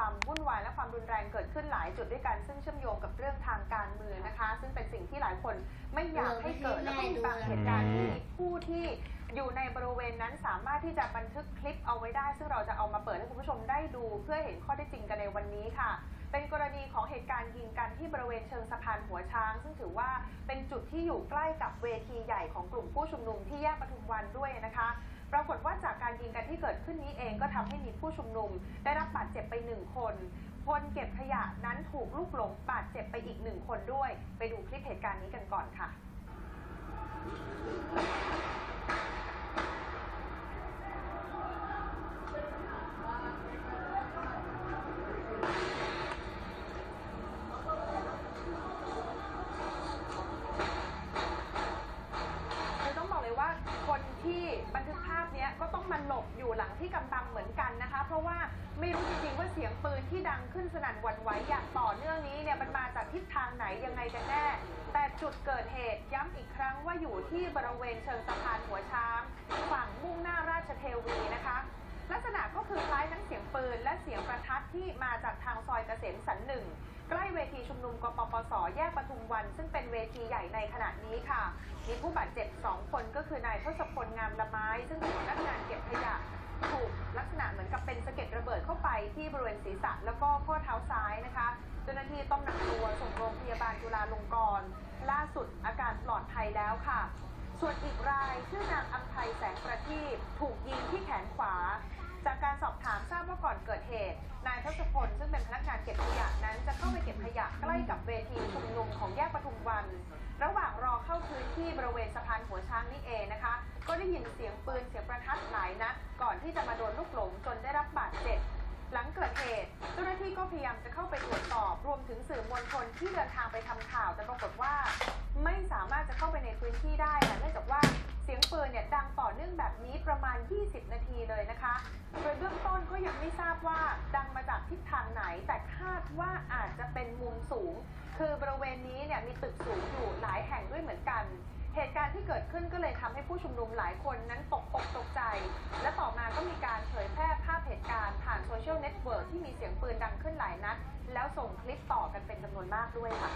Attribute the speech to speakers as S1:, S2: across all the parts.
S1: ความวุ่นวายและความรุนแรงเกิดขึ้นหลายจุดด้วยกัน ซึ่งเชื่อมโยงกับเรื่องทางการเมืองนะคะ ซึ่งเป็นสิ่งที่หลายคนไม่อยากให้เกิดแล้วก็มีบางเหตุการณ์ที่ผู้ที่อยู่ในบริเวณนั้นสามารถที่จะบันทึกคลิปเอาไว้ได้ ซึ่งเราจะเอามาเปิดให้คุณผู้ชมได้ดู เพื่อเห็นข้อเท็จจริงกันในวันนี้ค่ะ เป็นกรณีของเหตุการณ์ยิงกันที่บริเวณเชิงสะพานหัวช้าง ซึ่งถือว่าเป็นจุดที่อยู่ใกล้กับเวทีใหญ่ของกลุ่มผู้ชุมนุมที่แยกปทุมวันด้วยนะคะ ปรากฏว่าจากการยิงกันที่เกิดขึ้นนี้เองก็ทำให้มีผู้ชุมนุม ได้รับบาดเจ็บไปหนึ่งคนคนเก็บขยะนั้นถูกลูกหลงบาดเจ็บไปอีกหนึ่งคนด้วย ไปดูคลิปเหตุการณ์นี้กันก่อนค่ะ หลบอยู่หลังที่กำบังเหมือนกันนะคะ เพราะว่าไม่รู้จริงๆว่าเสียงปืนที่ดังขึ้นสนั่นหวั่นไหวอย่างต่อเนื่องนี้เนี่ยมันมาจากทิศทางไหนยังไงกันแน่ แต่จุดเกิดเหตุย้ำอีกครั้งว่าอยู่ที่บริเวณเชิงสะพานหัวช้างฝั่งมุ่งหน้าราชเทวีนะคะลักษณะก็คือคล้ายทั้งเสียงปืนและเสียงประทัดที่มาจากทางซอยเกษมสันหนึ่งใกล้เวทีชุมนุมกปปส แยกปทุมวัน ซึ่งเป็นเวทีใหญ่ในขณะนี้ค่ะ มีผู้บาดเจ็บ 2 คนก็คือนายทศพลงามละไม้ ซึ่งเป็นพนักงานเก็บ แล้วก็ข้อเท้าซ้ายนะคะ เจ้าหน้าที่ต้องนำตัวส่งโรงพยาบาลจุฬาลงกรณ์ล่าสุดอาการปลอดภัยแล้วค่ะ ส่วนอีกรายชื่อนางอัมภัยแสงประทีปถูกยิงที่แขนขวา จากการสอบถามทราบว่าก่อนเกิดเหตุ นายทศพลซึ่งเป็นพนักงานเก็บขยะนั้น จะเข้าไปเก็บขยะใกล้กับเวทีชุมนุมของแยกปทุมวัน ระหว่างรอเข้าพื้นที่บริเวณสะพานหัวช้างนี่เองนะคะ ก็ได้ยินเสียงปืนเสียงประทัดหลายนัดก่อนที่จะมาโดนลูกหลงจนได้รับบาดเจ็บหลังเกิดเหตุ จ้าหน้าที่ก็พยายามจะเข้าไปตรวจสอบรวมถึงสื่อมวลชนที่เดินทางไปทำข่าว แต่ปรากฏว่า ไม่สามารถจะเข้าไปในพื้นที่ได้ค่ะเนื่องจากว่าเสียงปืนเนี่ยดังต่อเนื่องแบบนี้ประมาณ 20 นาทีเลยนะคะ โดยเบื้องต้นก็ยังไม่ทราบว่าดังมาจากทิศทางไหน แต่คาดว่าอาจจะเป็นมุมสูง คือบริเวณนี้เนี่ยมีตึกสูงอยู่หลายแห่งด้วยเหมือนกันเหตุการณ์ที่เกิดขึ้นก็เลยทำให้ผู้ชุมนุมหลายคนนั้นตกอกตกใจ และต่อมาก็มีการเผยแพร่ภาพ ส่งคลิปต่อกันเป็นจำนวนมากด้วยค่ะ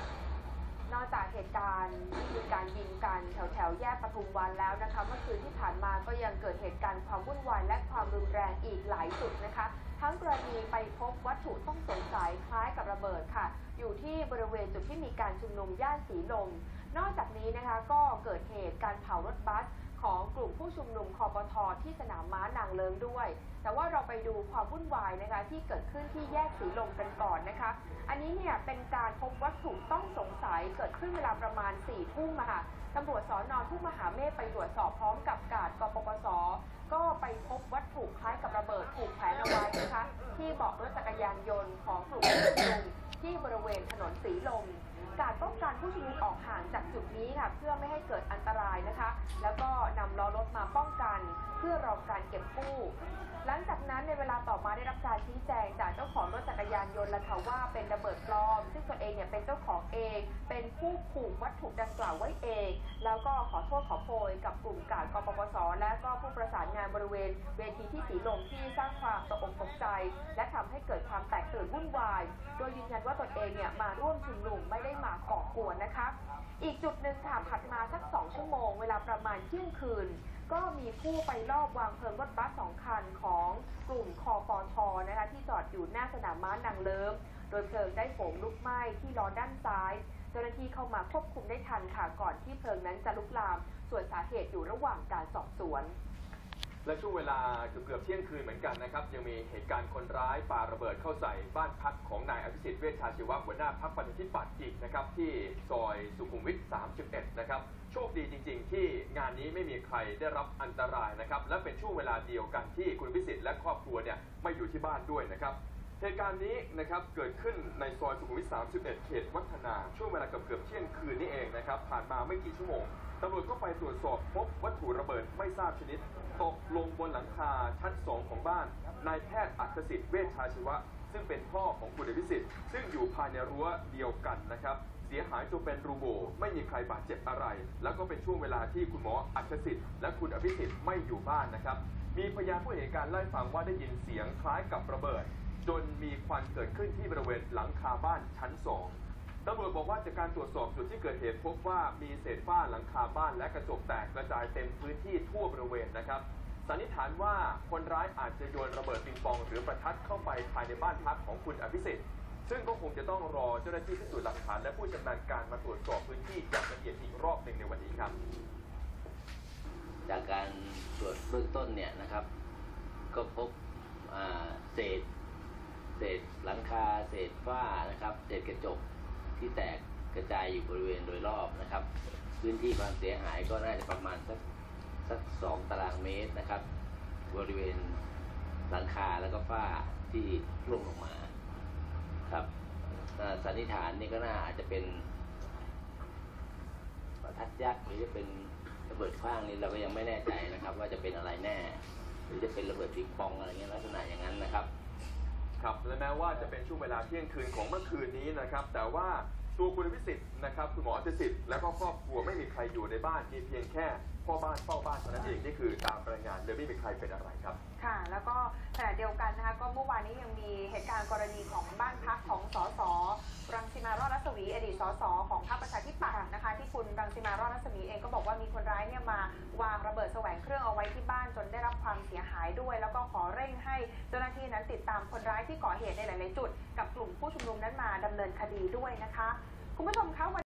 S2: นอกจากเหตุการณ์ที่มีการยิงกันแถวแถวแยกปทุมวันแล้วนะคะ เมื่อคืนที่ผ่านมาก็ยังเกิดเหตุการณ์ความวุ่นวายและความรุนแรงอีกหลายจุดนะคะ ทั้งกรณีไปพบวัตถุต้องสงสัยคล้ายกับระเบิดค่ะ อยู่ที่บริเวณจุดที่มีการชุมนุมย่านสีลม นอกจากนี้นะคะก็เกิดเหตุการเผารถบัส ของกลุ่มผู้ชุมนุมคอปทที่สนามม้านางเลิงด้วย แต่ว่าเราไปดูความวุ่นวายนะคะที่เกิดขึ้นที่แยกสีลมกันก่อนนะคะ อันนี้เนี่ยเป็นการพบวัตถุต้องสงสัยเกิดขึ้นเวลาประมาณ4ี่ทุ่มค่ะตำรวจสอนอทุ่งมหาเมฆไปตรวจสอบพร้อมกับกาดกปปส ก็ไปพบวัตถุคล้ายกับระเบิดถูกแขวนเอาไว้นะคะที่เบาะรถจักรยานยนต์ของกลุ่มผู้ชุมนุมที่บริเวณถนนสีลม การป้องกันผู้ชุมนุมออกห่างจากจุดนี้ค่ะเพื่อไม่ให้เกิดอันตรายนะคะ แล้วก็นำล้อรถมาป้องกันเพื่อรอการเก็บกู้ หลังจากนั้นในเวลาต่อมาได้รับการชี้แจงจากเจ้าของรถจักรยานยนต์ละค่ะว่าเป็นระเบิดปลอม ซึ่งตัวเองเนี่ยเป็นเจ้าของเอง เป็นผู้ผูกวัตถุดังกล่าวไว้เอง แล้วก็ขอโทษขอโพยกับกลุ่มกาดกปปส และก็ผู้ประสานงานบริเวณเวทีที่สีลมที่สร้างความตกอกตกใจ และทำให้เกิดความแตกตื่นวุ่นวาย โดยยืนยันว่าตนเองเนี่ยมาร่วมชุมนุมไม่ได้มาก่อกวนนะคะอีกจุดหนึ่งค่ะถัดมาสักสองชั่วโมง เวลาประมาณเที่ยงคืน ก็มีผู้ไปลอบวางเพลิงรถบัสสองคันของกลุ่มคอปทนะคะที่จอดอยู่หน้าสนามม้านางเลิมโดยเพลิงได้โหมลุกไหม้ที่ล้อด้านซ้ายเจ้าหน้าที่เข้ามาควบคุมได้ทันค่ะ ก่อนที่เพลิงนั้นจะลุกลาม ส่วนสาเหตุอยู่ระหว่างการสอบสวน
S3: และช่วงเวลาเกือบเที่ยงคืนเหมือนกันนะครับ ยังมีเหตุการณ์คนร้ายปาระเบิดเข้าใส่บ้านพักของนายอภิสิทธิ์เวชชาชีวะหัวหน้าพักประชาธิปัตย์อีกนะครับ ที่ซอยสุขุมวิท 31 นะครับ โชคดีจริง ๆ ที่งานนี้ไม่มีใครได้รับอันตรายนะครับ และเป็นช่วงเวลาเดียวกันที่คุณวิสิทธิ์และครอบครัวเนี่ยไม่อยู่ที่บ้านด้วยนะครับ เหตุการณ์นี้นะครับเกิดขึ้นในซอยสุขุมวิท 31 เขตวัฒนาช่วงเวลาเกือบเกือบเที่ยงคืนนี่เองนะครับผ่านมาไม่กี่ชั่วโมงตำรวจก็ไปตรวจสอบพบวัตถุระเบิดไม่ทราบชนิด ตกลงบนหลังคาชั้น 2 ของบ้านนายแพทย์อัศสิทธิ์เวชชาชีวะ ซึ่งเป็นพ่อของคุณอภิสิทธิ์ซึ่งอยู่ภายในรั้วเดียวกันนะครับเสียหายจนเป็นรูโบไม่มีใครบาดเจ็บอะไร แล้วก็เป็นช่วงเวลาที่คุณหมออัศสิทธิ์และคุณอภิสิทธิ์ไม่อยู่บ้านนะครับมีพยานผู้เห็นเหตุการณ์เล่าให้ฟังว่าได้ยินเสียงคล้ายกับระเบิด จนมีควันเกิดขึ้นที่บริเวณหลังคาบ้านชั้นสองตำรวจบอกว่าจากการตรวจสอบจุดที่เกิดเหตุพบว่ามีเศษฝ้าหลังคาบ้านและกระจกแตกกระจายเต็มพื้นที่ทั่วบริเวณนะครับสันนิษฐานว่าคนร้ายอาจจะโยนระเบิดปิงปอง หรือประทัดเข้าไปภายในบ้านพักของคุณอภิสิทธิ์ซึ่งก็คงจะต้องรอเจ้าหน้าที่พิสูจน์หลักฐานและผู้ชำนาญการมาตรวจสอบพื้นที่อย่างละเอียดอีกรอบหนึ่งในวันนี้ครับ
S4: จากการตรวจเบื้องต้นเนี่ยนะครับ ก็พบเศษ ษหลังคาเศษฝ้านะครับเศษกระจกที่แตกกระจายอยู่บริเวณโดยรอบนะครับ พื้นที่ความเสียหายก็น่าจะประมาณสักสักสองตารางเมตรนะครับ บริเวณหลังคาแล้วก็ฝ้าที่ร่วงลงมาครับสันนิษฐานนี่ก็น่าอาจจะเป็นประทัดยักษ์หรือจะเป็นระเบิดขว้างนี่เราก็ยังไม่แน่ใจนะครับ ว่าจะเป็นอะไรแน่ หรือจะเป็นระเบิดปิงปองอะไรเงี้ยลักษณะอย่างนั้นนะครับ
S3: ครับและแม้ ว่าจะเป็นช่วงเวลาเที่ยงคืนของเมื่อคืนนี้นะครับ แต่ว่าตัวคุณวิสิทธิ์นะครับคุณหมออภิสิทธิ์และก็ครอบครัวไม่มีใครอยู่ในบ้านมีเพียงแค่พ่อบ้านเฝ้าบ้านเท่านั้นเองนี่คือตามรายงานเลยไม่มีใครเป็นอะไรครับ
S1: ค่ะ แล้วก็ขณะเดียวกันนะคะก็เมื่อวานนี้ยังมีเหตุการณ์กรณีของบ้านพักของสสรังสิมารอดรัศมีอดีตสสของพรรคประชาธิปัตย์นะคะ ที่คุณรังสิมารอดรัศมีเองก็บอกว่ามีคนร้ายเนี่ยายด้วย แล้วก็ขอเร่งให้เจ้าหน้าที่นั้นติดตามคนร้ายที่ก่อเหตุในหลาย ๆ จุด กับกลุ่มผู้ชุมนุมนั้นมาดำเนินคดีด้วยนะคะ คุณผู้ชมคะวัน